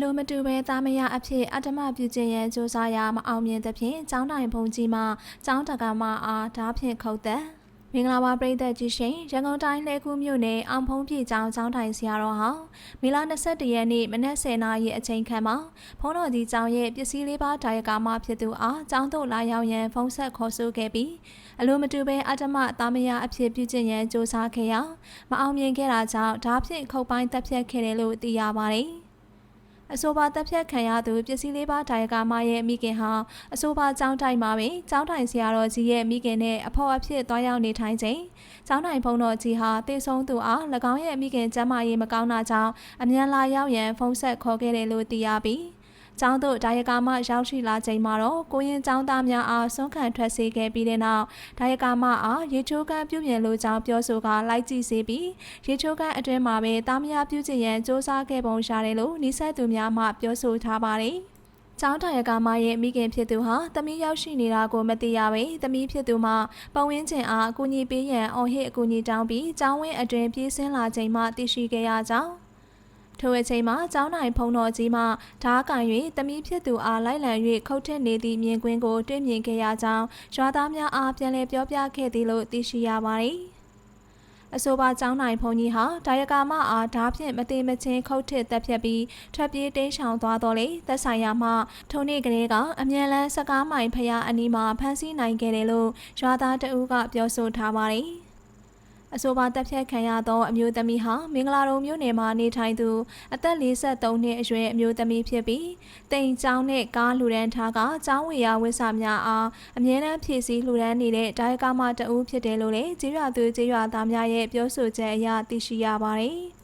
လိုမတူပဲသားမယားအဖြစ်အတ္တမပြုခြင်းရဲ့ကြိုးစားရာမအောင်မြင်သဖြင့်ကျောင်းတိုင်ဘုံကြီးမှကျောင်းတက္ကမအားဓာဖြင့်ခုတ်သက်မင်္ဂလာပါပရိသတ်ကြီးရှင်ရန်ကုန်တိုင်းလှည်းကူးမြို့နယ်အောင်ဖုံးပြည်ကျောင်းကျောင်းတိုင်ဆရာတော်ဟောင်းမေလ22ရက်နေ့မနက်10:00နာရီအချိန်ခန့်မှာဘုန်းတော်ကြီးကျောင်းရဲ့ပစ္စည်းလေးပါးဒါယကာမဖြစ်သူအားကျောင်းသို့လာရောက်ရန်ဖုန်းဆက်ခေါ်ဆိုခဲ့ပြီးအလိုမတူပဲအတ္တမသားမယားအဖြစ်ပြုခြင်းရန်ကြိုးစားခဲ့ရာမအောင်မြင်ခဲ့တာကြောင့်ဓာဖြင့်ခုတ်ပိုင်းတက်ဖြတ်ခဲ့တယ်လို့သိရပါတယ် အဆိုပါတက်ဖြတ်ခံရသူပစ္စည်းလေးပါးဒါယကာမရဲ့မိခင်ဟာအဆိုပါကျောင်းတိုင်မှာပင်ကျောင်းတိုင်ဆရာတော်ကြီးရဲ့မိခင်နဲ့အဖော်အဖြစ်တွားရောက်နေထိုင်ချိန်ကျောင်းတိုင်ဖုန်းတော်ကြီးဟာတေဆုံးသူအား၎င်းရဲ့မိခင်ကျမ်းမာရေးမကောင်းတာကြောင့်အမြန်လာရောက်ရန်ဖုန်းဆက်ခေါ်ခဲ့တယ်လို့သိရပြီး ကျောင်းသို့ဒါယကာမရောက်ရှိလာချိန်မှာတော့ကိုရင်ကျောင်းသားများအားဆွမ်းခံထွက်စေခဲ့ပြီးတဲ့နောက်ဒါယကာမအားရေချိုးကန်းပြုပြင်လိုကြောင်းပြောဆိုကလိုက်ကြည့်စေပြီးရေချိုးကန်းအတွင်းမှာပဲတာမယာပြုချင်ရန်စ조사ခဲ့ပုံရတယ်လို့နှိဆက်သူများမှပြောဆိုထားပါတယ်။ကျောင်းတိုင်ကမရဲ့မိခင်ဖြစ်သူဟာတမီးရောက်ရှိနေတာကိုမသိရပဲတမီးဖြစ်သူမှပဝင်းကျင်အားအကူအညီပေးရန်အော်ဟစ်အကူအညီတောင်းပြီးကျောင်းဝင်းအတွင်ပြေးဆင်းလာချိန်မှသိရှိခဲ့ရကြောင်း ထိုအချိန်မှာကျောင်းနိုင်ဖုံတော်ကြီးမှဓားကန်၍တမီးဖြစ်သူအားလိုက်လံ၍ခုတ်ထစ်နေသည့်မြင်ကွင်းကိုတွေ့မြင်ခဲ့ရကြောင်းရွာသားများအားပြန်လည်ပြောပြခဲ့သည်လို့သိရှိရပါတယ်။အဆိုပါကျောင်းနိုင်ဖုန်ကြီးဟာဒါယကာမအားဓာဖြင့်မတိမချင်းခုတ်ထစ်တက်ဖြတ်ပြီးထွက်ပြေးတိမ်းရှောင်သွားတော့လေသက်ဆိုင်ရာမှထုံနေ့ကလေးကအမြန်လန်းစကားမိုင်ဖျားအနီးမှာဖမ်းဆီးနိုင်ခဲ့တယ်လို့ရွာသားတအူးကပြောဆိုထားပါတယ်။ အဆိုပါတပ်ဖြတ်ခံရသောအမျိုးသမီးဟာမင်္ဂလာတုံမြို့နယ်မှာနေထိုင်သူအသက်53နှစ်အရွယ်အမျိုးသမီးဖြစ်ပြီးတိမ်ကျောင်းနဲ့ကားလူရန်ထားကကျောင်းဝေရဝိဆာများအားအမြဲတမ်းဖြည့်ဆည်းလှူဒန်းနေတဲ့ဒိုင်ကာမတအူးဖြစ်တယ်လို့လည်းကျေးရွာသူကျေးရွာသားများရဲ့ပြောဆိုချက်အရသိရှိရပါတယ်။